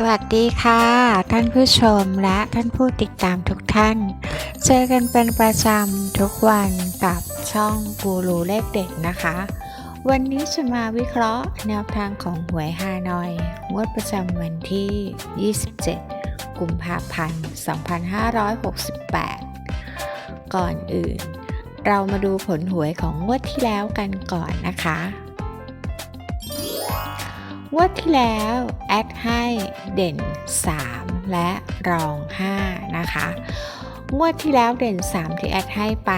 สวัสดีค่ะ ท่านผู้ชมและท่านผู้ติดตามทุกท่าน เจอกันเป็นประจำทุกวันกับช่องกูรูเลขเด็ดนะคะ วันนี้จะมาวิเคราะห์แนวทางของหวยฮานอย งวดประจำวันที่ 27 กุมภาพันธ์ 2568 ก่อนอื่น เรามาดูผลหวยของงวดที่แล้วกันก่อนนะคะ งวดที่แล้ว แอดให้เด่น 3 และรอง 5 นะคะ งวดที่แล้วเด่น 3 ที่แอดให้ไป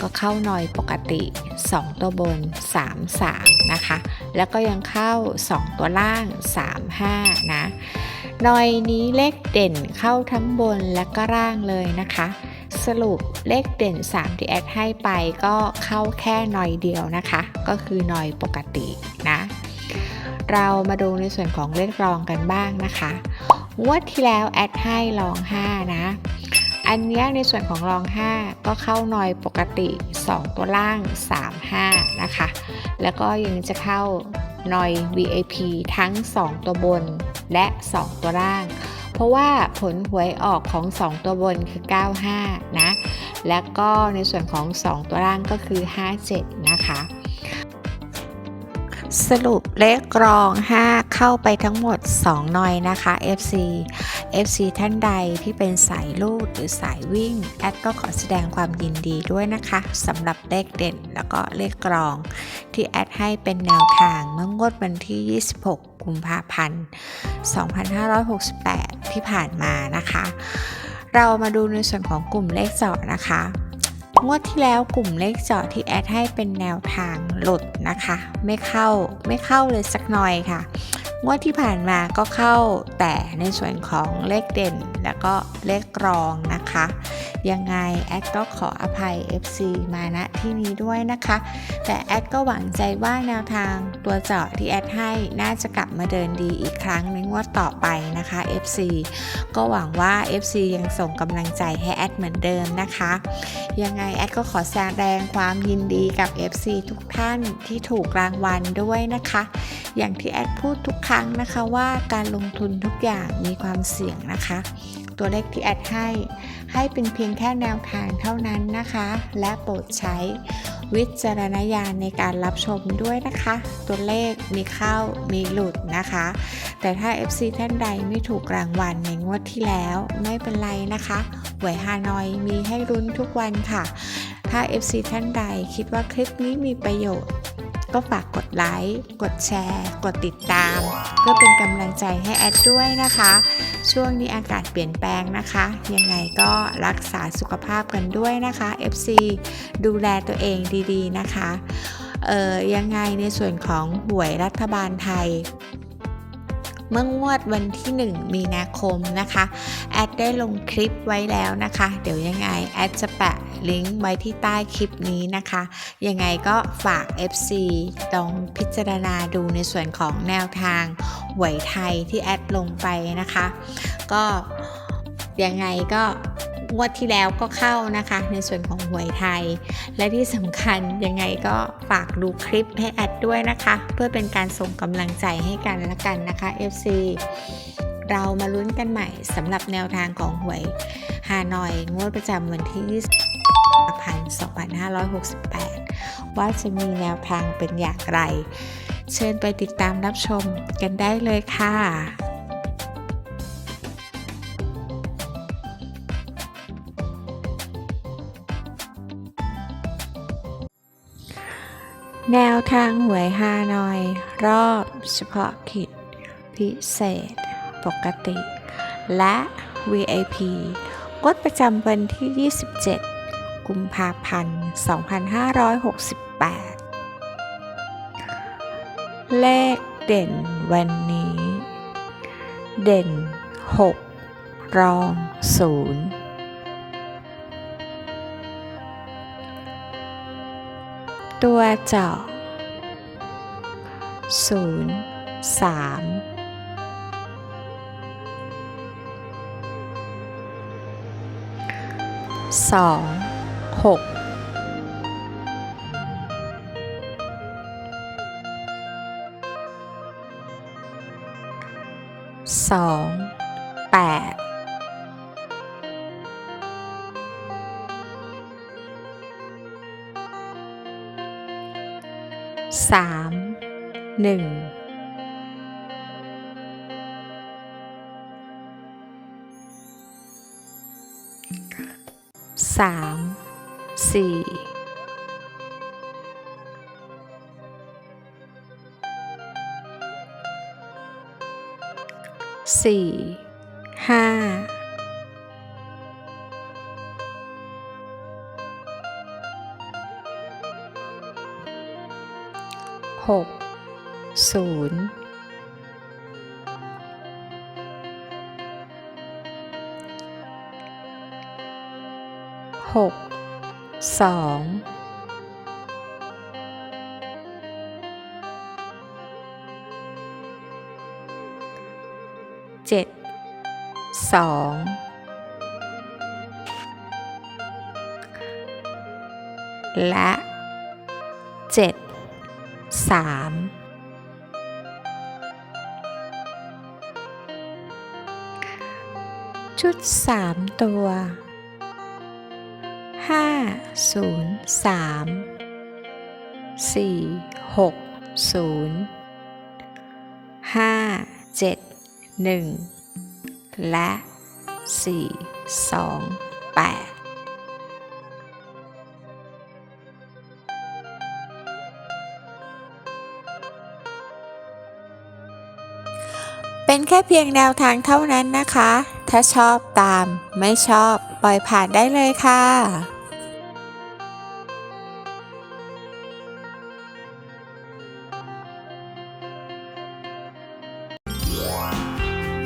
ก็เข้าหน่อยปกติ 2 ตัวบน 3 3 นะคะ แล้วก็ยังเข้า 2 ตัวล่าง 3 5 นะหน่อยนี้เลขเด่นเข้าทั้งบนและก็ล่างเลยนะคะ สรุปเลขเด่น 3 ที่แอดให้ไปก็เข้าแค่หน่อยเดียวนะคะ ก็คือหน่อยปกตินะ เรามาดูในส่วนของเลขรองกันบ้างนะคะงวดที่แล้วแอดให้รอง 5 นะ อันเนี้ยในส่วนของรอง 5 ก็เข้าหน่อยปกติ 2 ตัวล่าง 3 5 นะคะ แล้วก็ยังจะเข้าหน่อย VIP ทั้ง 2 ตัวบนและ 2 ตัวล่าง เพราะว่าผลหวยออกของ 2 ตัวบนคือ 95 นะ แล้วก็ในส่วนของ 2 ตัวล่างก็คือ 57 นะคะ สรุปเลขกรอง 5 เข้าไปทั้งหมด 2 หน่อยนะคะ FC FC ท่านใดที่เป็นสายลูดหรือสายวิ่ง แอดก็ขอแสดงความยินดีด้วยนะคะสำหรับเลขเด่นแล้วก็เลขกรอง ที่แอดให้เป็นแนวทางเมื่องวดวันที่ 26 กุมภาพันธ์ 2568 ที่ผ่านมานะคะ เรามาดูในส่วนของกลุ่มเลขเจาะนะคะ งวดที่แล้วกลุ่มเลขเจาะที่แอดให้เป็นแนวทางหลุดนะคะ ไม่เข้าไม่เข้าเลยสักหน่อยค่ะ งวดที่ผ่านมาก็เข้าแต่ในส่วนของเลขเด่นแล้วก็เลขกรอง นะคะ ยังไงแอดก็ขออภัย FC มาณที่นี้ด้วยนะคะ แต่แอดก็หวังใจว่าแนวทางตัวเจาะที่แอดให้น่าจะกลับมาเดินดีอีกครั้งในงวดต่อไปนะคะ FC ก็หวังว่า FC ยังส่งกำลังใจให้แอดเหมือนเดิมนะคะ ยังไงแอดก็ขอแสดงความยินดีกับ FC ทุกท่านที่ถูกรางวัลด้วยนะคะ อย่างที่แอดพูดทุกครั้งนะคะว่าการลงทุนทุกอย่างมีความเสี่ยงนะคะ ตัวเลขที่แอดให้ ให้เป็นเพียงแค่แนวทางเท่านั้นนะคะ และโปรดใช้วิจารณญาณในการรับชมด้วยนะคะ ตัวเลขมีเข้ามีหลุดนะคะ แต่ถ้า FC ท่านใดไม่ถูกรางวัลในงวดที่แล้วไม่เป็นไรนะคะหวยฮานอยมีให้รุ้นทุกวันค่ะ ถ้า FC ท่านใดคิดว่าคลิปนี้มีประโยชน์ ก็ฝากกดไลค์ กดแชร์ กดติดตาม เพื่อเป็นกำลังใจให้แอดด้วยนะคะ ช่วงนี้อากาศเปลี่ยนแปลงนะคะ ยังไงก็รักษาสุขภาพกันด้วยนะคะ FC ดูแลตัวเองดีๆนะคะเออยังไงในส่วนของหวยรัฐบาลไทย เมื่องวดวันที่ 1 มีนาคมนะคะ แอดได้ลงคลิปไว้แล้วนะคะ เดี๋ยวยังไง แอดจะแปะ ลิงก์ไว้ที่ใต้คลิปนี้นะคะ ยังไงก็ฝาก FC ลองพิจารณาดูในส่วนของแนวทางหวยไทยที่แอดลงไปนะคะ ก็ยังไงก็งวดที่แล้วก็เข้านะคะ ในส่วนของหวยไทย และที่สำคัญยังไงก็ฝากดูคลิปให้แอดด้วยนะคะ เพื่อเป็นการส่งกำลังใจให้กันและกันนะคะ FC เรามาลุ้นกันใหม่สำหรับแนวทางของหวยฮานอยงวดประจำวันที่20 พัน2568 ว่าจะมีแนวทางเป็นอย่างไร เชิญไปติดตามรับชมกันได้เลยค่ะแนวทางหวยฮานอย รอบเฉพาะกิจ พิเศษ ปกติ และ VIP งวดประจำวันที่ 27 กุมภาพันธ์ 2568 เลขเด่นวันนี้ เด่น 6 รอง 0ตัวเจาะ0 3ส องหกสองแปดสามหนึ่งสาม สี่สี่ห้าหกศูนย์หก สองเจ็ดสองและเจ็ดสามชุดสามตัว ห้าศูนย์สามสี่หกศูนย์ห้าเจ็ดหนึ่งและสี่สองแปดเป็นแค่เพียงแนวทางเท่านั้นนะคะ ถ้าชอบตาม ไม่ชอบปล่อยผ่านได้เลยค่ะ